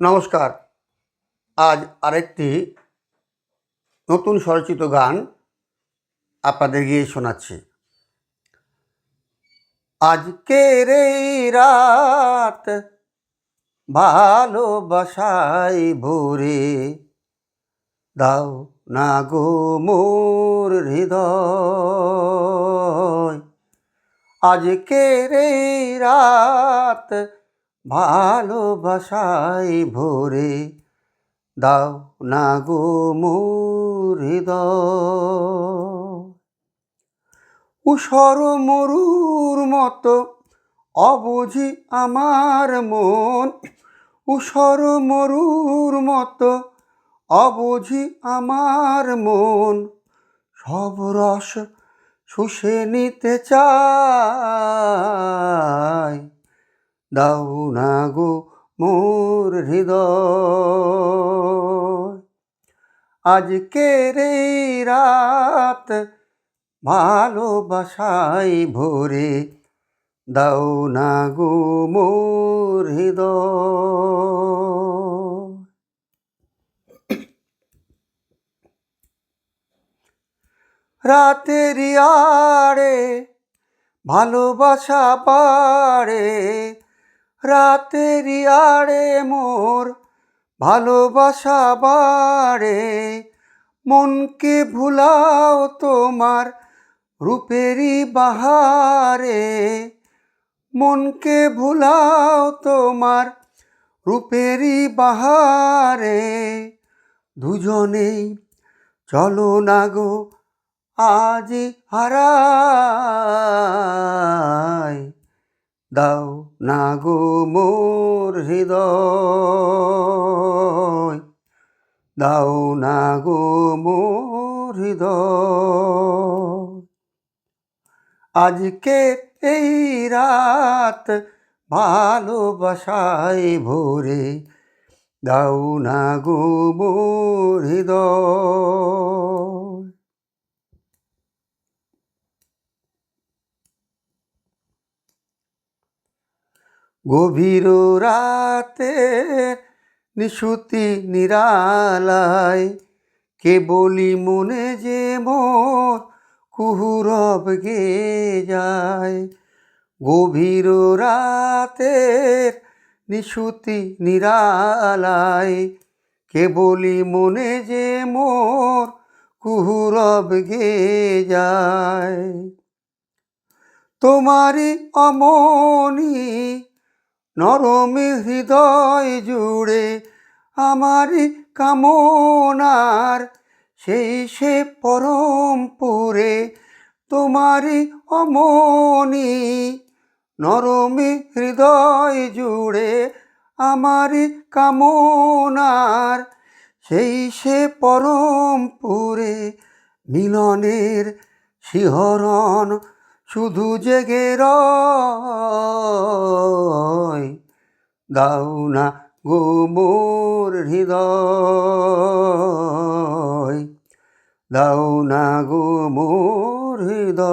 নমস্কার। আজ আরেকটি নতুন স্বরচিত গান আপনাদের গিয়ে শোনাচ্ছি। আজকের এই রাত ভালোবাসাই ভরে দাও না গো মোর হৃদয়। আজকের এই রাত ভালোবাসায় ভরে দাও না গো মোর উসর মরুর মতো অবুঝি আমার মন। উসর মরুর মতো অবুঝি আমার মন। সব রস শুষে নিতে চায় দাও না গো মোর হৃদয়। আজকের রাত ভালোবাসায় ভোরে দাও না গো মোর হৃদয়। রাতের আড়ে ভালোবাসা পাড়ে রাতের আড়ে মোর ভালোবাসা বাড়ে। মনকে ভুলাও তোমার রূপেরই বাহারে। মনকে ভুলাও তোমার রূপেরই বাহারে। দুজনেই চলো না গো, আজ হারায়। দাও না মোর হৃদয়, দাও না মোর হৃদয়। আজকে এই রাত ভালোবাসায় ভরে, দাও না মোর হৃদয়। গভীর রাতে নিশুতি নিরালায় কেবলি মনে যে মোর কুহুরব গে যায়। গভীর রাতের নিশুতি নিরালায় কেবলি মনে যে মোর কুহুরব গে যায়। তোমারই অমনি নরম হৃদয় জুড়ে আমারই কামনার। সেই সে পরম পুরে তোমারই অমনি। নরম হৃদয় জুড়ে আমারই কামনার। সেই সে পরম পুরে মিলনের শিহরণ শুধু জেগে রয়, দাও না গো মোর হৃদয়, দাও না গো মোর হৃদয়।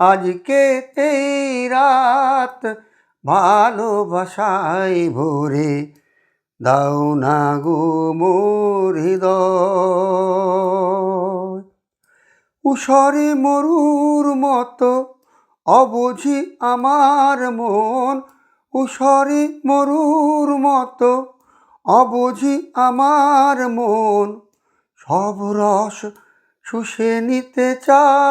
আজকে এই রাত ভালোবাসায় ভোরে, দাও না গো মোর হৃদয়। উসরে মরুর মতো অবুঝি আমার মন। উসরে মরুর মতো অবুঝি আমার মন। সব রস শুষে নিতে চায়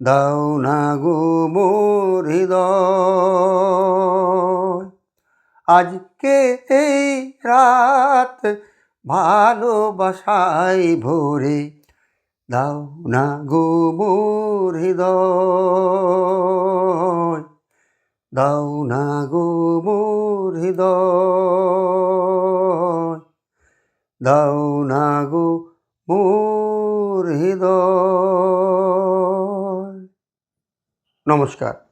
দাও না গো মোর আজকে এই রাত ভালোবাসায় ভরে দাও না গো মোর হৃদয়। দাও না গো মোর হৃদয়। দাও না গো মোর হৃদয়। নমস্কার।